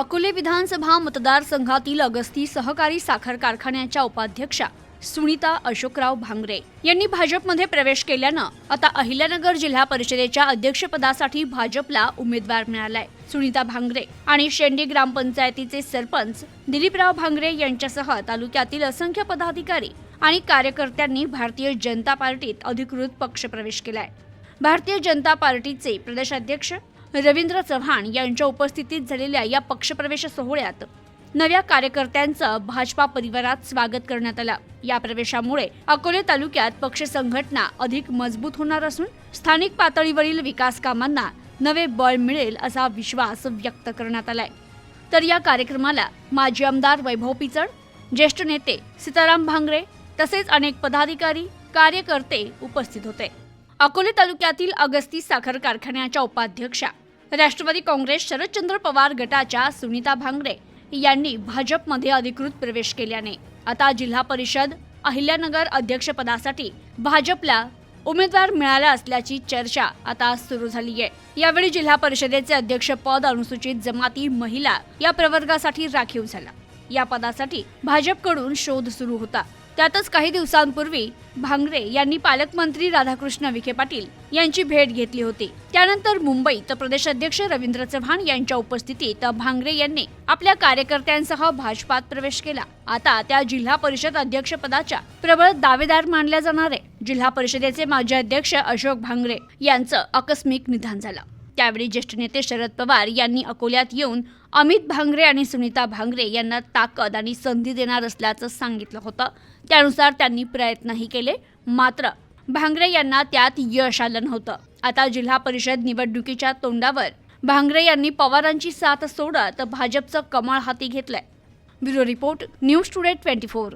अकोले विधानसभा मतदारसंघातील अगस्ती सहकारी साखर कारखान्याच्या उपाध्यक्षा सुनीता अशोकराव भांगरे यांनी भाजपमध्ये प्रवेश केल्यानं आता अहिल्यानगर जिल्हा परिषदेच्या अध्यक्षपदासाठी भाजपला उमेदवार मिळालाय. सुनीता भांगरे आणि शेंडी ग्रामपंचायतीचे सरपंच दिलीपराव भांगरे यांच्यासह तालुक्यातील असंख्य पदाधिकारी आणि कार्यकर्त्यांनी भारतीय जनता पार्टीत अधिकृत पक्षप्रवेश केलाय. भारतीय जनता पार्टीचे प्रदेशाध्यक्ष रवींद्र चव्हाण यांच्या उपस्थितीत झालेल्या या पक्षप्रवेश सोहळ्यात नव्या कार्यकर्त्यांचं भाजपा परिवारात स्वागत करण्यात आलं. या प्रवेशामुळे अकोले तालुक्यात पक्ष संघटना अधिक मजबूत होणार असून स्थानिक पातळीवरील विकास कामांना नवे बळ मिळेल असा विश्वास व्यक्त करण्यात आलाय. तर या कार्यक्रमाला माजी आमदार वैभव पिचड ज्येष्ठ नेते सीताराम भांगरे तसेच अनेक पदाधिकारी कार्यकर्ते उपस्थित होते. अकोले तालुक्यातील अगस्ती साखर कारखान्याच्या उपाध्यक्षा राष्ट्रवादी काँग्रेस शरदचंद्र पवार गटाच्या सुनीता भांगरे यांनी भाजपमध्ये अधिकृत प्रवेश केल्याने आता जिल्हा परिषद अहिल्यानगर अध्यक्षपदासाठी भाजपला उमेदवार मिळाला असल्याची चर्चा आता सुरू झाली आहे यावेळी जिल्हा परिषदेचे अध्यक्षपद अनुसूचित जमाती महिला या प्रवर्गासाठी राखीव झाला. या पदासाठी भाजपकडून शोध सुरू होता. त्यातच काही दिवसांपूर्वी भांगरे यांनी पालकमंत्री राधाकृष्ण विखे पाटील यांची भेट घेतली होती. त्यानंतर मुंबईत प्रदेशाध्यक्ष रवींद्र चव्हाण यांच्या उपस्थितीत भांगरे यांनी आपल्या कार्यकर्त्यांसह भाजपात प्रवेश केला. आता त्या जिल्हा परिषद अध्यक्षपदाच्या प्रबळ दावेदार मानल्या जाणारे जिल्हा परिषदेचे माजी अध्यक्ष अशोक भांगरे यांचं आकस्मिक निधन झालं. त्यावेळी ज्येष्ठ नेते शरद पवार यांनी अकोल्यात येऊन अमित भांगरे आणि सुनीता भांगरे यांना ताकद आणि संधी देणार असल्याचं सांगितलं होतं. त्यानुसार त्यांनी प्रयत्नही केले. मात्र भांगरे यांना त्यात यश आलं नव्हतं. आता जिल्हा परिषद निवडणुकीच्या तोंडावर भांगरे यांनी पवारांची साथ सोडत भाजपचं कमळ हाती घेतलंय. Bureau report news today twenty four.